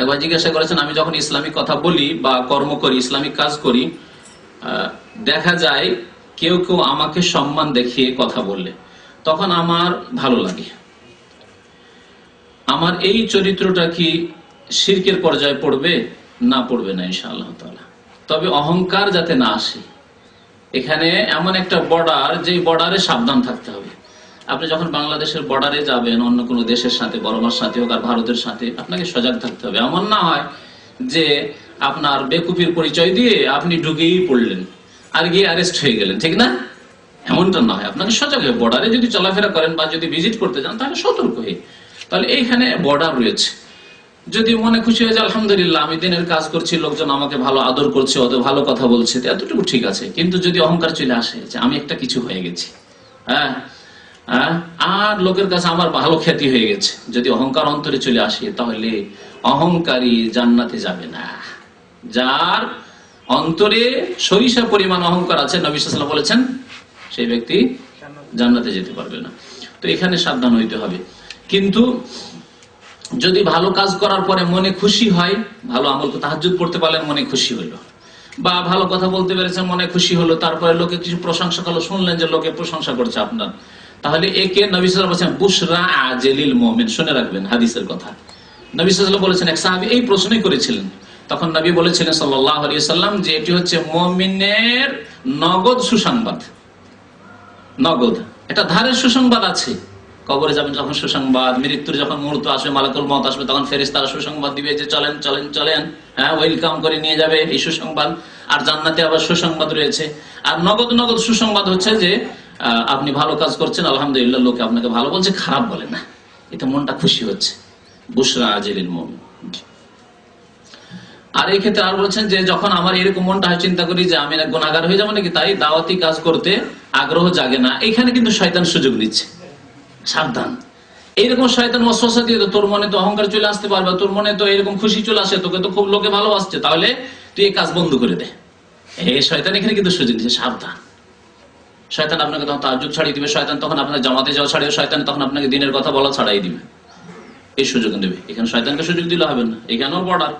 একবার জিজ্ঞাসা করেছেন, আমি যখন ইসলামিক কথা বলি বা কর্ম করি, ইসলামিক কাজ করি দেখা যায় কেউ কেউ আমাকে সম্মান দেখিয়ে কথা বললে। তখন আমার ভালো লাগে। আমার এই চরিত্রটা কি শিরকের পর্যায়ে পড়বে? না পড়বে না, ইনশাআল্লাহ তাআলা। তবে অহংকার যাতে না আসে, এখানে এমন একটা বর্ডার যে বর্ডারে সাবধান থাকতে হবে। আপনি যখন বাংলাদেশের বর্ডারে যাবেন অন্য কোনো দেশের সাথে বড়মার সাথে হোক আর ভারতের সাথে আপনাকে সজাগ থাকতে হবে। এমন না হয় যে আপনার বেকুপির পরিচয় দিয়ে আপনি ঢুকেই পড়লেন আর গিয়ে অ্যারেস্ট হয়ে গেলেন ঠিক না? এমনটা নয় আপনাকে সজাগ হয়ে বর্ডারে যদি চলাফেরা করেন বা যদি ভিজিট করতে যান তাহলে সতর্ক হয়ে। তাহলে এইখানে বর্ডার রয়েছে। যদি মনে খুশি হয়ে যায় আলহামদুলিল্লাহ আমি দিনের কাজ করছি লোকজন আমাকে ভালো আদর করছে অত ভালো কথা বলছে এতটুকু ঠিক আছে। কিন্তু যদি অহংকার চলে আসে যে আমি একটা কিছু হয়ে গেছি হ্যাঁ হ্যাঁ, আর লোকের কাছে আমার ভালো খ্যাতি হয়ে গেছে। যদি অহংকার অন্তরে চলে আসে, তাহলে অহংকারী জান্নাতে যাবে না। যার অন্তরে সরিষা পরিমাণ অহংকার আছে, নবী বলেছেন, সেই ব্যক্তি জান্নাতে যেতে পারবে না। তো এখানে সাবধান হইতে হবে। কিন্তু যদি ভালো কাজ করার পরে মনে খুশি হয়, ভালো আমল তাহাজুদ পড়তে পারলেন মনে খুশি হইল। বা ভালো কথা বলতে পেরেছেন, মনে খুশি হলো, তারপরে লোকে কিছু প্রশংসা করল, শুনলেন যে লোকে প্রশংসা করছে আপনার। তাহলে একে নবী সাল্লাল্লাহু বলছেন বুশরা আজেলিল মুমিন। শুনে রাখবেন হাদিসের কথা। নবী সাল্লাল্লাহু বলেছেন, এক সাহাবী এই প্রশ্নই করেছিলেন। তখন নবী বলেছিলেন সাল্লাল্লাহু আলাইহি সাল্লাম যে এটি হচ্ছে মুমিনের নগদ সুসংবাদ। নগদ। এটা ধারের সুসংবাদ আছে। কবরে যাবেন যখন সুসংবাদ, মৃত্যুর যখন মুহূর্ত আসবে, মালাকুল মত আসবে, তখন ফেরেস তারা সুসংবাদ দিবে যে চলেন চলেন চলেন হ্যাঁ ওয়েলকাম করে নিয়ে যাবে এই সুসংবাদ। আর জান্নাতে আবার সুসংবাদ রয়েছে। আর নগদ নগদ সুসংবাদ হচ্ছে যে আপনি ভালো কাজ করছেন, আলহামদুলিল্লাহ, লোকে আপনাকে ভালো বলছে, খারাপ বলে না। এটা মনটা খুশি হচ্ছে। বুসরা আজেলিল মন আর এই ক্ষেত্রে আর বলছেন যে, যখন আমার এরকম মনটা হয়, চিন্তা করি যে, আমি গুণাগার হয়ে যাব নাকি? তাই দাওয়াতি কাজ করতে আগ্রহ জাগে না। এখানে কিন্তু শয়তান সুযোগ নিচ্ছে। সাবধান। এইরকম শয়তান ওয়াসওয়াসা দিয়ে তোর মনে তো অহংকার চলে আসতে পারবে তোর মনে তো এরকম খুশি চলে আসে, তোকে তো খুব লোকে ভালোবাসছে। তাহলে তুই এই কাজ বন্ধ করে দে। এই শয়তান এখানে কিন্তু সুযোগ দিচ্ছে সাবধান। শয়তান আপনাকে তখন তাজ্জুদ ছাড়িয়ে দিবে। শয়তান তখন আপনাকে জামাতে যাওয়া ছাড়িয়ে, শয়তান তখন আপনাকে দিনের কথা বলা ছাড়াই দিবে। এই সুযোগ দেবে। এখানে শয়তানকে সুযোগ দিলে হবে না। এখানেও বর্ডার।